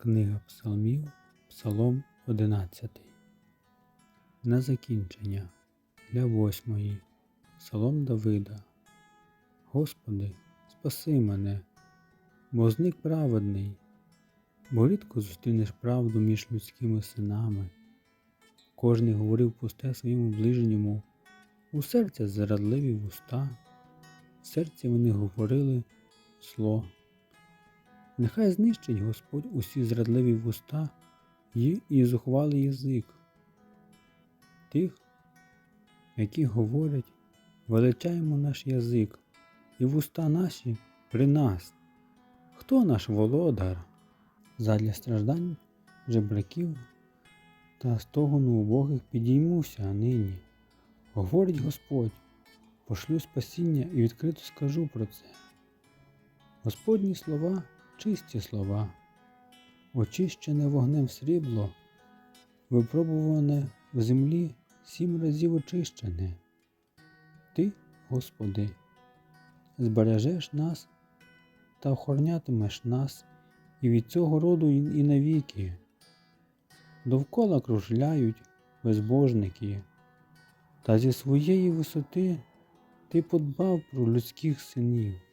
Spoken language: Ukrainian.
Книга Псалмів, Псалом 11. На закінчення для восьмої. Псалом Давида. Господи, спаси мене, бо зник праведний, бо рідко зустрінеш правду між людськими синами. Кожний говорив пусте своєму ближньому, у серця зрадливі вуста, в серці вони говорили зло. Нехай знищить Господь усі зрадливі вуста і зухвалий язик. Тих, які говорять, величаємо наш язик, і вуста наші при нас. Хто наш володар? Задля страждань жебраків та стогону убогих підіймуся нині. Говорить Господь, пошлю спасіння і відкрито скажу про це. Господні слова чисті слова, очищене вогнем срібло, випробуване в землі сім разів очищене. Ти, Господи, збережеш нас та охоронятимеш нас і від цього роду і навіки. Довкола кружляють безбожники, та зі своєї висоти ти подбав про людських синів.